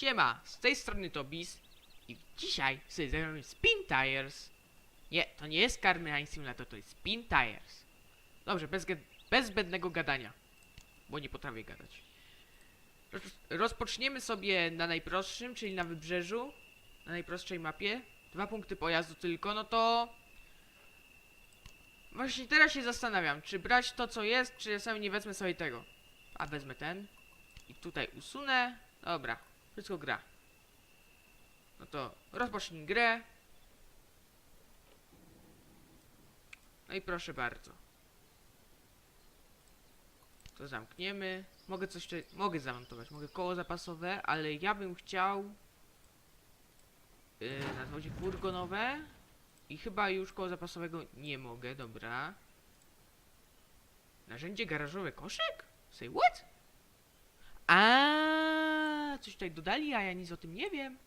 Siema, z tej strony Tobis i dzisiaj sobie zajmiemy Spin Tires. Nie, to nie jest Carmine Simulator, to jest Spin Tires. Dobrze, bez, bez zbędnego gadania, bo nie potrafię gadać. Roz- Rozpoczniemy sobie na najprostszym, czyli na wybrzeżu, na najprostszej mapie. Dwa punkty pojazdu tylko, no to... Właśnie teraz się zastanawiam, czy brać to co jest, czy czasami nie wezmę sobie tego. A wezmę ten. I tutaj usunę. Dobra, wszystko gra. No to rozpocznij grę. No i proszę bardzo. To zamkniemy. Mogę coś mogę zamontować, mogę koło zapasowe, ale ja bym chciał yy, nazwać furgonowe i chyba już koło zapasowego nie mogę, dobra. Narzędzie garażowe koszyk? Say what? Coś tutaj dodali, a ja nic o tym nie wiem.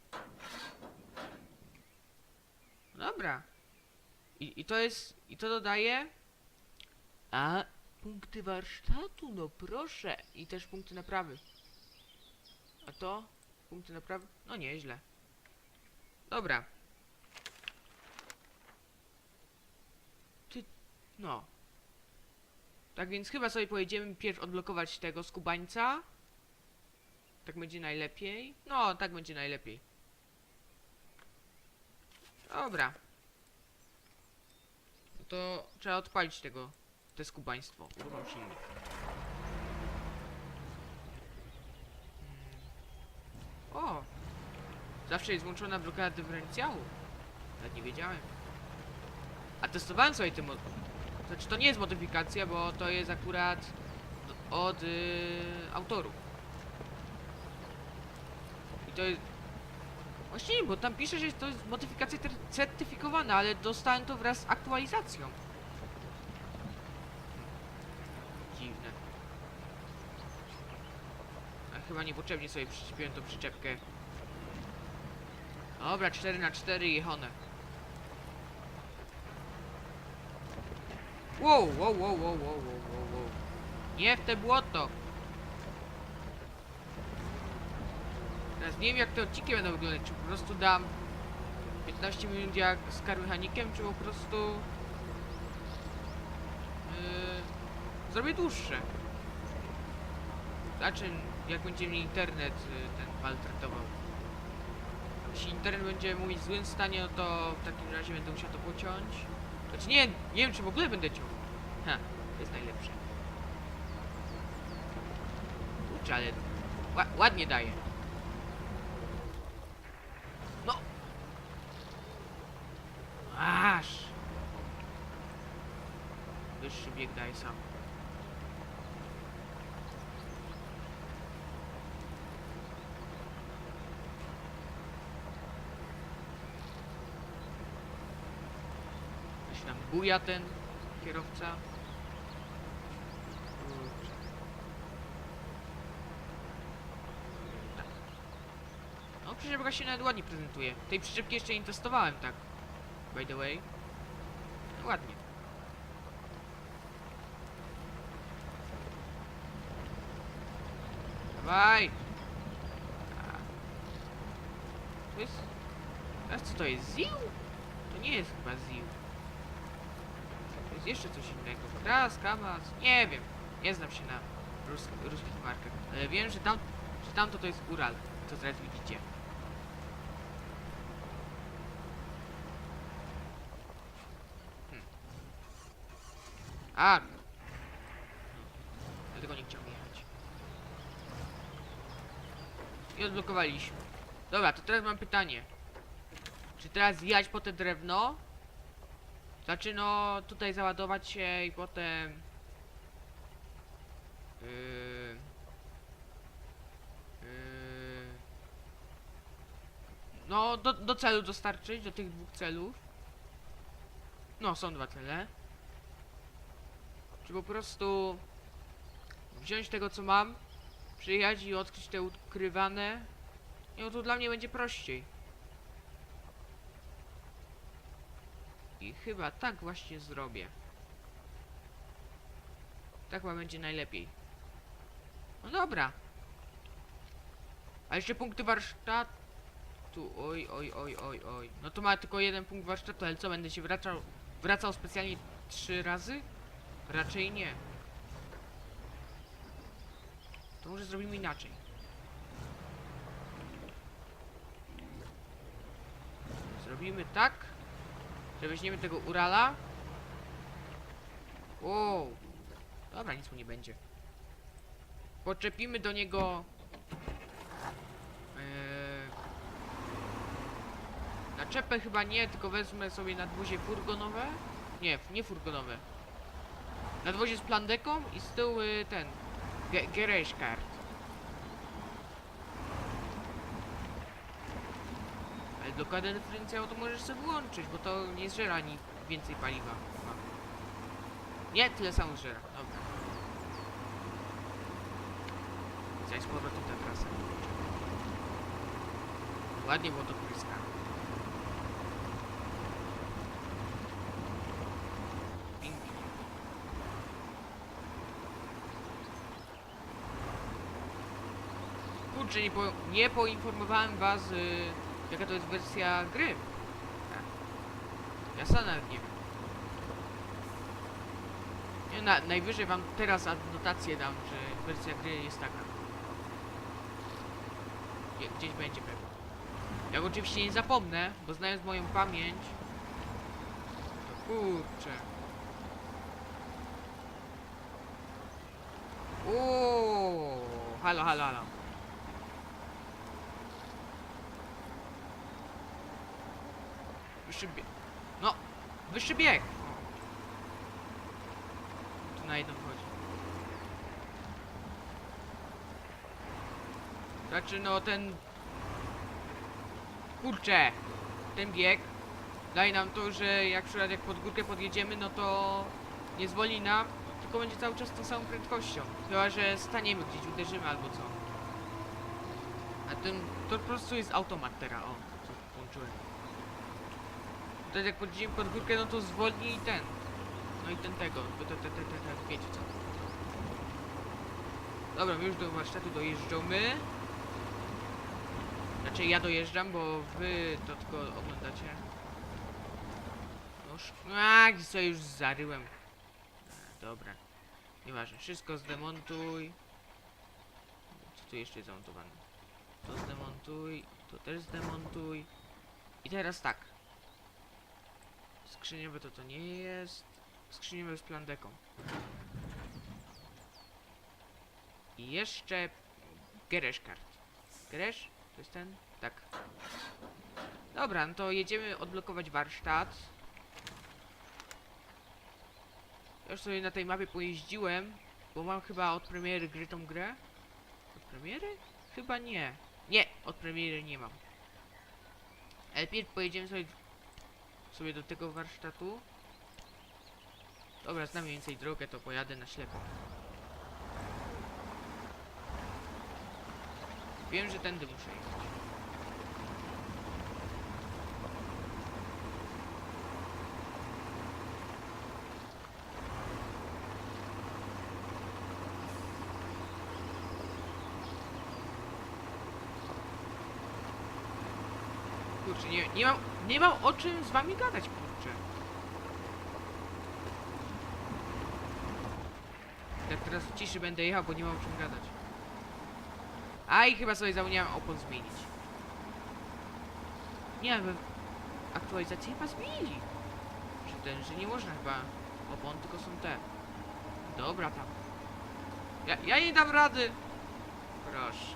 Dobra. I, I to jest, i to dodaje. A, punkty warsztatu, no proszę. I też punkty naprawy. A to? Punkty naprawy? No nieźle. Dobra. Ty, no. Tak więc chyba sobie pojedziemy pierw odblokować tego skubańca. Tak będzie najlepiej. No, tak będzie najlepiej. Dobra. No to trzeba odpalić tego, te skubaństwo. Uruchom silnik. O! Zawsze jest włączona blokada dyferencjału. Nawet nie wiedziałem. A testowałem sobie tym. Znaczy to nie jest modyfikacja, bo to jest akurat od yy, autorów. I to jest... Właśnie nie, bo tam pisze, że to jest modyfikacja certyfikowana, ale dostałem to wraz z aktualizacją. Dziwne. A chyba niepotrzebnie sobie przyczepiłem tą przyczepkę. Dobra, 4 na 4 jechone. Wow, wow, wow, wow, wow, wow, wow, wow. Nie w te błoto. Teraz nie wiem jak te odcinki będą wyglądać, czy po prostu dam 15 minut jak z karmechanikiem, czy po prostu yy, zrobię dłuższe. Znaczy, jak będzie mi internet yy, ten maltretował. Jeśli internet będzie mój w złym stanie, no to w takim razie będę musiał to pociąć. Znaczy nie, nie wiem czy w ogóle będę ciął. Ha, to jest najlepsze. Kurczę, ale ła ładnie daje. No! Aż! Wyższy bieg daje sam. Coś nam buja ten kierowca. Tak. No przyczepka się nawet ładnie prezentuje. Tej przyczepki jeszcze nie testowałem tak. By the way. No, ładnie. Dawaj! To jest... Teraz co to jest? Ziu? To nie jest chyba Ziu. To jest jeszcze coś innego. Kras, kamas, nie wiem. Nie znam się na rus ruskich markach. Ale wiem, że tam, że tamto to jest Ural. Co teraz widzicie. A! Dlatego nie chciałem jechać. I odblokowaliśmy. Dobra, to teraz mam pytanie. Czy teraz jechać po te drewno? Znaczy no tutaj załadować się i potem yy, yy, no do, do celu dostarczyć, do tych dwóch celów. No są dwa cele. Po prostu wziąć tego co mam, przyjechać i odkryć te ukrywane. No to dla mnie będzie prościej. I chyba tak właśnie zrobię. Tak chyba będzie najlepiej. No dobra. A jeszcze punkty warsztatu. Oj, oj, oj, oj, oj. No to ma tylko jeden punkt warsztatu, ale co, będę się wracał, wracał specjalnie trzy razy? Raczej nie. To może zrobimy inaczej. Zrobimy tak, że weźmiemy tego Urala. Wow. Dobra, nic mu nie będzie. Poczepimy do niego... Eee, naczepę chyba nie, tylko wezmę sobie nadwozie furgonowe. Nie, nie furgonowe. Nadwozie z plandeką i z tyłu y, ten... Ge card. Ale blokadę dyferencjału to możesz sobie włączyć, bo to nie zżera ani więcej paliwa. Nie, tyle samo zżera. Dobra. Chciałeś z powrotem tę trasę. Ładnie było to pryska. Pięknie. Kurczę, nie, po, nie poinformowałem was, y, jaka to jest wersja gry. Tak. Ja sam nawet nie wiem. Na, najwyżej wam teraz adnotację dam, że wersja gry jest taka. Gdzie, gdzieś będzie pewnie. Jak oczywiście nie zapomnę, bo znając moją pamięć, to kurczę. Uuu, halo, halo, halo. Wyższy bieg. No, wyższy bieg. Tu na jedną chodzi. Znaczy, no ten... Kurczę! Ten bieg daje nam to, że jak przykład jak pod górkę podjedziemy, no to nie zwolni nam, tylko będzie cały czas tą samą prędkością. Chyba, że staniemy gdzieś, uderzymy albo co. A ten, to po prostu jest automat teraz, o, co włączyłem. Wtedy jak podjedziemy pod górkę, no to zwolni i ten. No i ten tego, te, te, te, te, te, wiecie co. Dobra, my już do warsztatu dojeżdżamy. Znaczy ja dojeżdżam, bo wy to tylko oglądacie. Noż. A, gdzie sobie już zaryłem. Dobra. Nieważne, wszystko zdemontuj. Co tu jeszcze jest zamontowane? To zdemontuj, to też zdemontuj. I teraz tak. Skrzyniowe to to nie jest. Skrzyniowe z plandeką. I jeszcze garage card. Garage? To jest ten? Tak. Dobra, no to jedziemy odblokować warsztat. Już sobie na tej mapie pojeździłem, bo mam chyba od premiery gry tą grę. Od premiery? Chyba nie. Nie, od premiery nie mam. Ale pierw pojedziemy sobie, sobie do tego warsztatu. Dobra, znam mniej więcej drogę, to pojadę na ślepo. Wiem, że tędy muszę jechać. Kurczę, nie, nie mam, nie mam o czym z wami gadać, kurczę. Jak teraz w ciszy będę jechał, bo nie mam o czym gadać. A i chyba sobie zapomniałem opon zmienić. Nie, ale aktualizację chyba zmienili. Że ten, że nie można chyba opon, tylko są te. Dobra tam. Ja, ja nie dam rady. Proszę.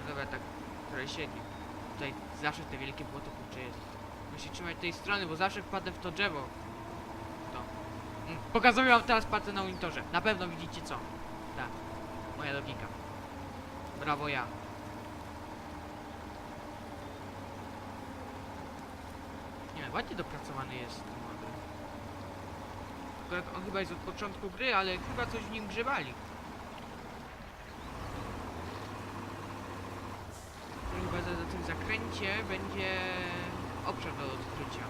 No dobra, tak trochę siedzi. Tutaj zawsze te wielkie błoto kurcze jest. Muszę trzymać tej strony, bo zawsze wpadę w to drzewo. To. Mm, Pokazuję wam teraz patrzę na monitorze. Na pewno widzicie co. Tak. Moja logika. Brawo ja. Nie, ładnie dopracowany jest ten model. On chyba jest od początku gry, ale chyba coś w nim grzebali. I Chyba za, za tym będzie obszar do odkrycia.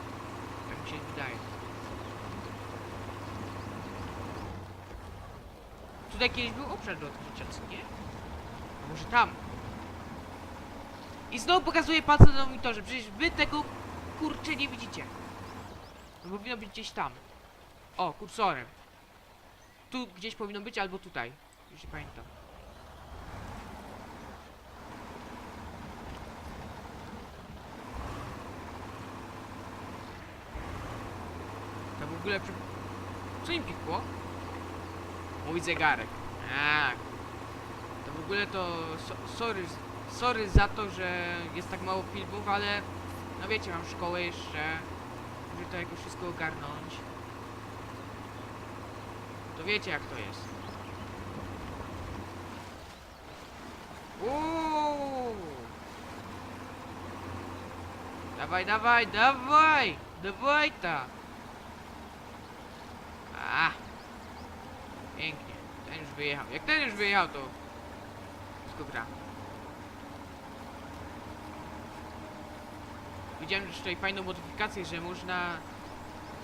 Tak mi się wydaje. Tutaj kiedyś był obszar do odkrycia, co nie? A może tam? I znowu pokazuję palcem na monitorze. Przecież wy tego kurczę nie widzicie. No powinno być gdzieś tam. O, kursorem. Tu gdzieś powinno być, albo tutaj. Już nie pamiętam. W ogóle... Przy... Co im pikło? Mój zegarek. Tak. To w ogóle to... So, sorry, sorry za to, że jest tak mało filmów, ale... No wiecie, mam szkołę jeszcze. Muszę to jakoś wszystko ogarnąć. To wiecie jak to jest. Uuu. Dawaj, dawaj, dawaj! Dawaj ta! A. Pięknie. Ten już wyjechał. Jak ten już wyjechał, to wszystko gra. Widziałem już tutaj fajną modyfikację, że można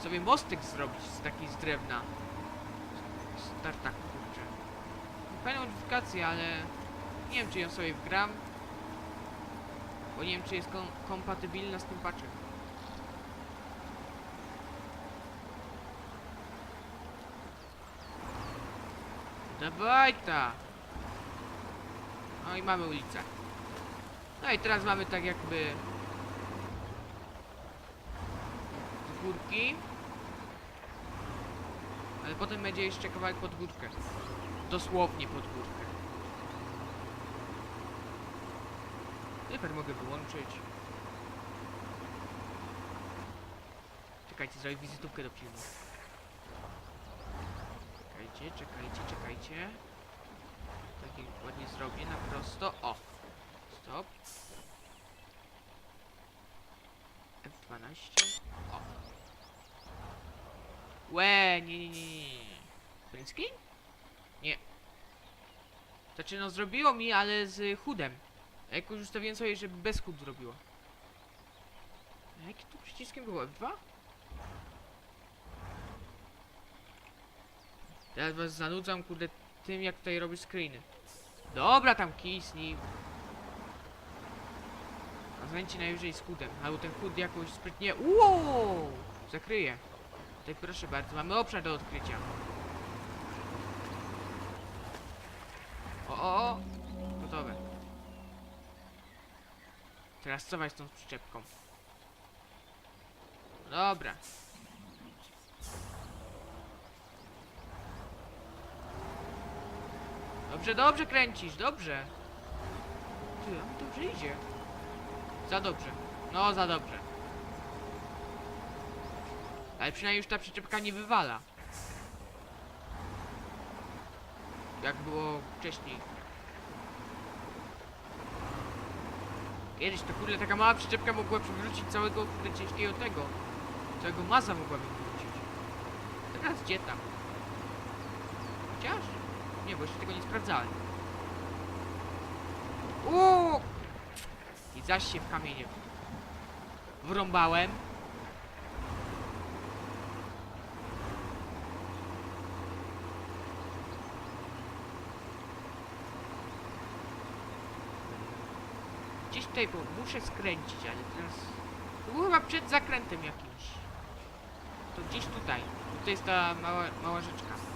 sobie mostek zrobić z takiej z drewna. Z tartaku, kurczę. Fajna modyfikacja, ale nie wiem czy ją sobie wgram. Bo nie wiem czy jest kom kompatybilna z tym patchem. Dawaj ta! No i mamy ulicę. No i teraz mamy tak jakby z górki. Ale potem będzie jeszcze kawałek pod górkę. Dosłownie pod górkę. Typer mogę wyłączyć. Czekajcie, zrobię wizytówkę do filmu. Czekajcie, czekajcie, czekajcie. Tak ładnie zrobię, na prosto. O! Stop. F12. O. Łe, nie, nie, nie, nie. Print? Nie. Znaczy no zrobiło mi, ale z chudem. A Jak już ustawiłem sobie, żeby bez chud zrobiło. A Jakim tu przyciskiem było? F2? Teraz was zanudzam, kurde, tym jak tutaj robię screeny. Dobra, tam kisnij. A zajęcie najwyżej z chudem. Albo ten chud jakoś sprytnie... Uuu! Zakryję. Tutaj proszę bardzo, mamy obszar do odkrycia. O, o, o! Gotowe. Teraz z tą przyczepką. Dobra. Dobrze, dobrze kręcisz, dobrze. Ty, a mi dobrze idzie. Za dobrze. No, za dobrze. Ale przynajmniej już ta przyczepka nie wywala. Jak było wcześniej. Kiedyś to kurde taka mała przyczepka mogła przywrócić całego kurde ciężkiego tego. Całego maza mogła wywrócić. Teraz gdzie tam? Chociaż? Nie, bo jeszcze tego nie sprawdzałem. Uuu! I zaś się w kamienie wrąbałem. Gdzieś tutaj bo muszę skręcić, ale teraz... To było chyba przed zakrętem jakimś. To gdzieś tutaj. Tutaj jest ta mała, mała rzeczka.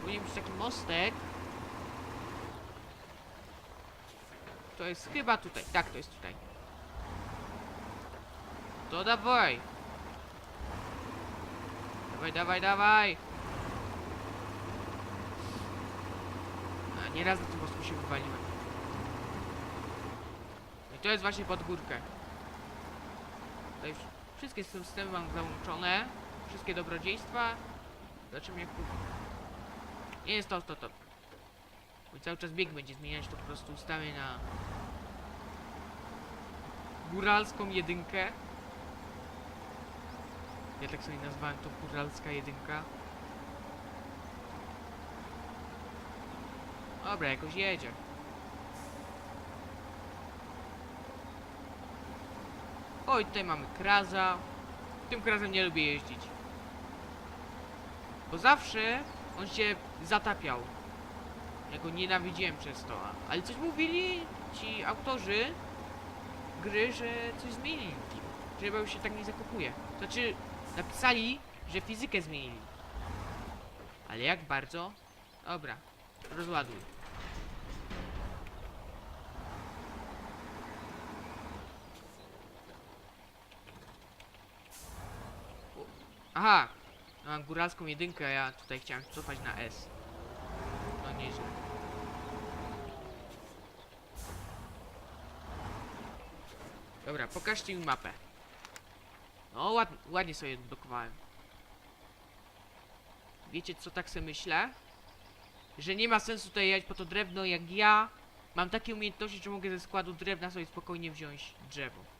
Powinien być taki mostek. To jest chyba tutaj. Tak, to jest tutaj. To dawaj. Dawaj, dawaj, dawaj. A, nieraz na tym mostku się wywaliłem. No I to jest właśnie pod górkę. Tutaj wsz- wszystkie systemy mam załączone. Wszystkie dobrodziejstwa. Zobaczymy jak tu nie jest to, to, to. Bo cały czas bieg będzie zmieniać, to po prostu ustawię na góralską jedynkę. Ja tak sobie nazwałem to góralska jedynka. Dobra, jakoś jedzie. Oj, tutaj mamy kraza. Tym krazem nie lubię jeździć. Bo zawsze on się zatapiał. Ja go nienawidziłem przez to. Ale coś mówili ci autorzy, gry, że coś zmienili. Że już się tak nie zakopuje. Znaczy, napisali, że fizykę zmienili. Ale jak bardzo? Dobra, rozładuj. Aha! Mam góralską jedynkę, ja tutaj chciałem cofać na S. No nieźle. Dobra, pokażcie mi mapę. No, ład, ładnie sobie odblokowałem. Wiecie co tak sobie myślę? Że nie ma sensu tutaj jechać po to drewno jak ja. Mam takie umiejętności, że mogę ze składu drewna sobie spokojnie wziąć drzewo.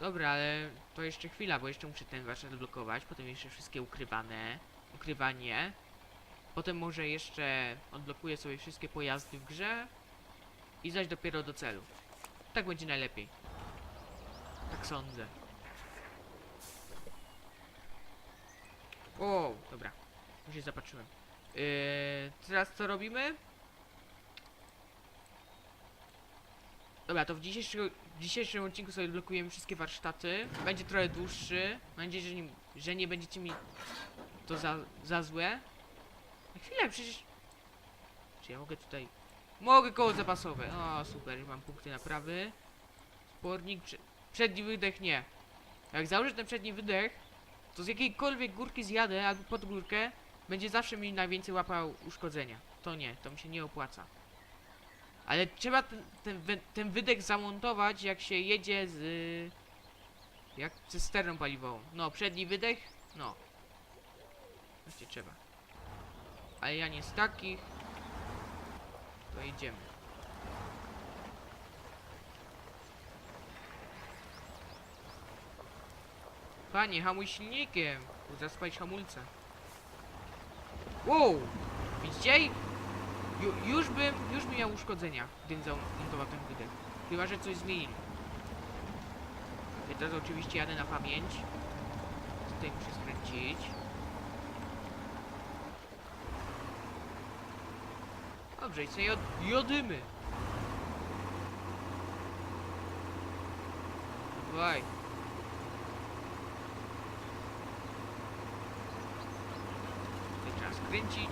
Dobra, ale to jeszcze chwila, bo jeszcze muszę ten warsztat odblokować, potem jeszcze wszystkie ukrywane, ukrywanie. Potem może jeszcze odblokuję sobie wszystkie pojazdy w grze i zaś dopiero do celu. Tak będzie najlepiej. Tak sądzę. O, dobra. Już się zapatrzyłem. Yy, teraz co robimy? Dobra, to w dzisiejszym, w dzisiejszym odcinku sobie blokujemy wszystkie warsztaty. Będzie trochę dłuższy. Mam nadzieję, że nie, że nie będziecie mi to za, za złe. Na chwilę, przecież... Czy ja mogę tutaj... Mogę koło zapasowe. O, super, mam punkty naprawy. Spornik, prze, przedni wydech nie. Jak założę ten przedni wydech, to z jakiejkolwiek górki zjadę albo pod górkę, będzie zawsze mi najwięcej łapał uszkodzenia. To nie, to mi się nie opłaca. Ale trzeba ten, ten, ten wydech zamontować, jak się jedzie z... Jak cysterną paliwową. No, przedni wydech, no. Właśnie trzeba. Ale ja nie z takich. To jedziemy. Panie, hamuj silnikiem. Zaspać hamulce. Wow! Widzicie? Ju, już bym, już bym miał uszkodzenia, gdybym zamontował ten wydech. Chyba, że coś zmienili. Ja teraz oczywiście jadę na pamięć. Tutaj muszę skręcić. Dobrze, i sobie jod jodymy. Dawaj. Tutaj trzeba skręcić.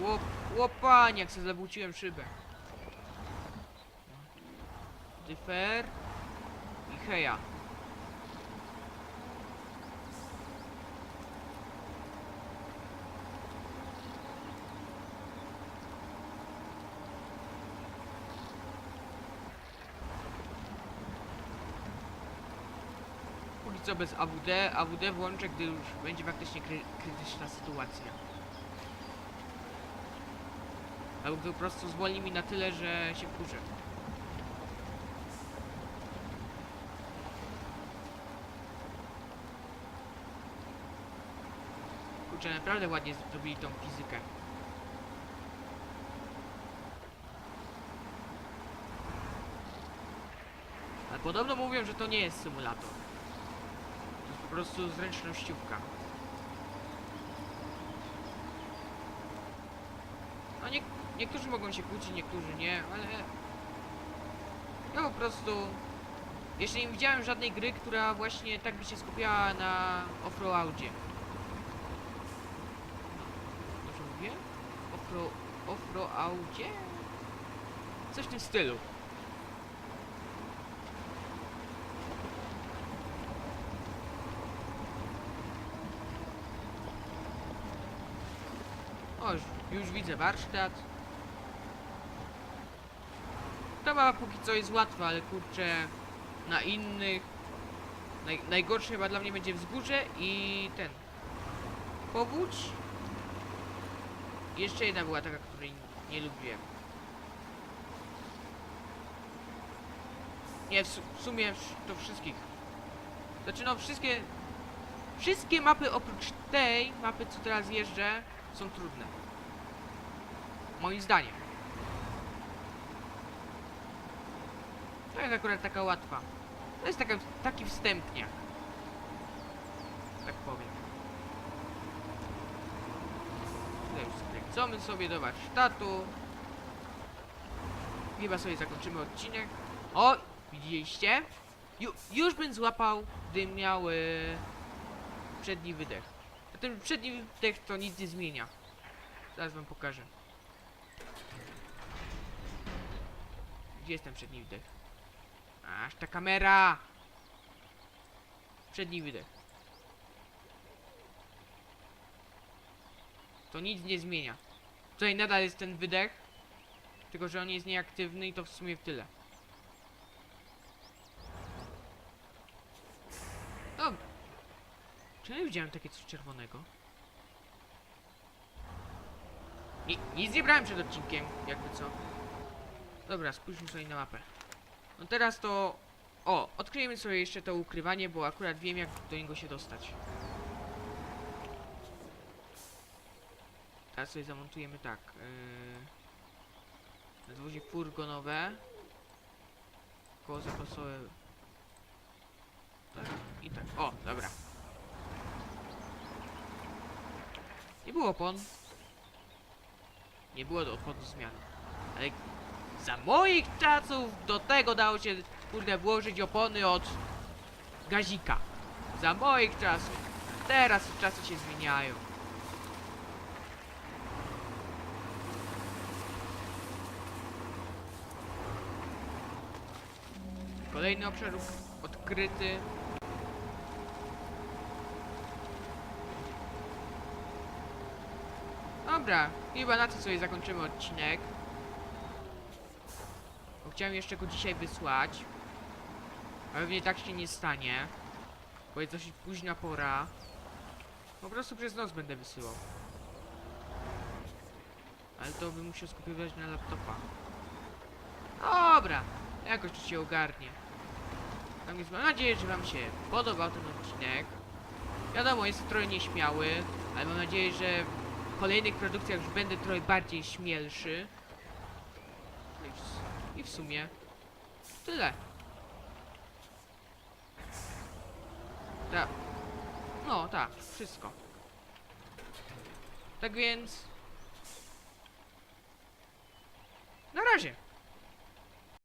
Łop, łopanie, jak sobie zawróciłem szybę. Dyfer. I heja. Co bez AWD. AWD włączę, gdy już będzie faktycznie kry krytyczna sytuacja. Albo po prostu zwolni mi na tyle, że się wkurzę. Kurczę, naprawdę ładnie zrobili tą fizykę. Ale podobno mówią, że to nie jest symulator. To jest po prostu zręcznościówka. No nie, niektórzy mogą się kłócić, niektórzy nie, ale... Ja po prostu... Jeszcze nie widziałem żadnej gry, która właśnie tak by się skupiała na offroadzie. Dobrze mówię? Offro... offroaudzie? Coś w tym stylu. O, już widzę warsztat. Mapa póki co jest łatwa, ale kurczę, na innych... Naj, najgorsze chyba dla mnie będzie wzgórze i ten... Powódź. Jeszcze jedna była taka, której nie lubiłem. Nie, w, w sumie to wszystkich. Znaczy no, wszystkie... Wszystkie mapy oprócz tej mapy, co teraz jeżdżę, są trudne. Moim zdaniem. To jest akurat taka łatwa. To jest taka, taki wstępniak. Tak powiem. Tutaj już skręcamy sobie do warsztatu. chyba sobie zakończymy odcinek. O, widzieliście? Ju, już bym złapał, gdym miał e, przedni wydech. A ten przedni wydech to nic nie zmienia. Zaraz wam pokażę. Gdzie jest ten przedni wydech? Aż ta kamera! Przedni wydech. To nic nie zmienia. Tutaj nadal jest ten wydech, tylko że on jest nieaktywny i to w sumie w tyle. No. Czy ja widziałem takie coś czerwonego? Ni nic nie brałem przed odcinkiem, jakby co. Dobra, spójrzmy sobie na mapę. No teraz to... O, odkryjemy sobie jeszcze to ukrywanie, bo akurat wiem jak do niego się dostać. Teraz sobie zamontujemy tak. Yy, nadwozie furgonowe. Koło zapasowe. Tak i tak. O, dobra. Nie było opon. Nie było do oponu zmiany. Ale za moich czasów do tego dało się kurde włożyć opony od gazika. Za moich czasów. Teraz czasy się zmieniają. Kolejny obszar odkryty. Dobra, chyba na tym sobie zakończymy odcinek. Chciałem jeszcze go dzisiaj wysłać. A pewnie tak się nie stanie. Bo jest dosyć późna pora. Po prostu przez noc będę wysyłał. Ale to bym musiał skopiować na laptopa. Dobra, jakoś to się ogarnie. Tak więc mam nadzieję, że wam się podobał ten odcinek. Wiadomo, jest trochę nieśmiały, ale mam nadzieję, że w kolejnych produkcjach już będę trochę bardziej śmielszy. W sumie tyle. Tak. No, tak, wszystko. Tak więc... Na razie.